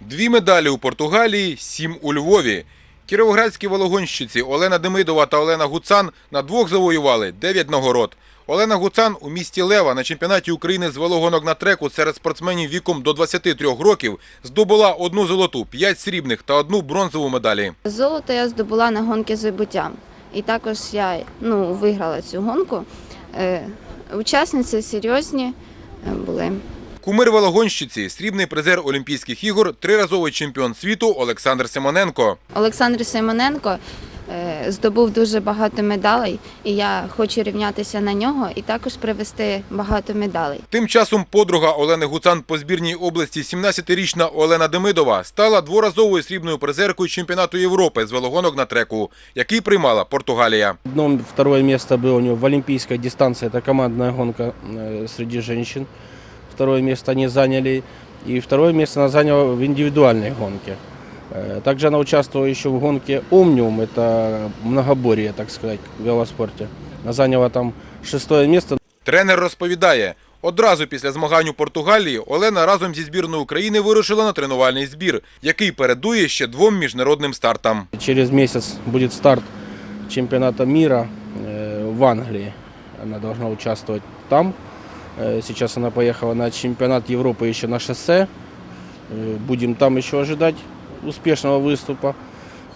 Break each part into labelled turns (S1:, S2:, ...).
S1: Дві медалі у Португалії, сім у Львові. Кіровоградські вологонщиці Олена Демидова та Олена Гуцан на двох завоювали 9 нагород. Олена Гуцан у місті Лева на чемпіонаті України з велогонок на треку серед спортсменів віком до 23 років здобула одну золоту, п'ять срібних та одну бронзову медалі.
S2: Золото я здобула на гонки з вибуттям. І також я ну, виграла цю гонку. Е, учасниці серйозні е, були.
S1: Кумир велогонщиці, срібний призер Олімпійських ігор, триразовий чемпіон світу Олександр Симоненко.
S2: Олександр Симоненко е, здобув дуже багато медалей, і я хочу рівнятися на нього і також привезти багато медалей.
S1: Тим часом подруга Олени Гуцан по збірній області 17-річна Олена Демидова стала дворазовою срібною призеркою чемпіонату Європи з велогонок на треку, який приймала Португалія.
S3: Одно, второе место было у него в олимпийской дистанции, это командная гонка э, среди женщин. Второе место они заняли. И второе место она заняла в индивидуальной гонке. Э, Также она участвовала еще в гонке Omnium, это многоборье, так сказать, в велоспорте. Она заняла там шестое место.
S1: Тренер розповідає, одразу після змагань у Португалії Олена разом зі збірною України вирушила на тренувальний збір, який передує ще двом міжнародним стартам.
S3: Через месяц будет старт чемпионата мира э, в Англии. Она должна участвовать там. Э, Сейчас она поехала на чемпионат Европы еще на шоссе. Э, Будем там еще ожидать успешного выступа.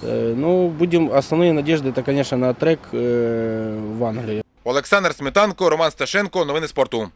S3: Э, Ну, будем основные надежды, это, конечно, на трек э, в Англии.
S1: Олександр Сметанко, Роман Сташенко. Новини спорту.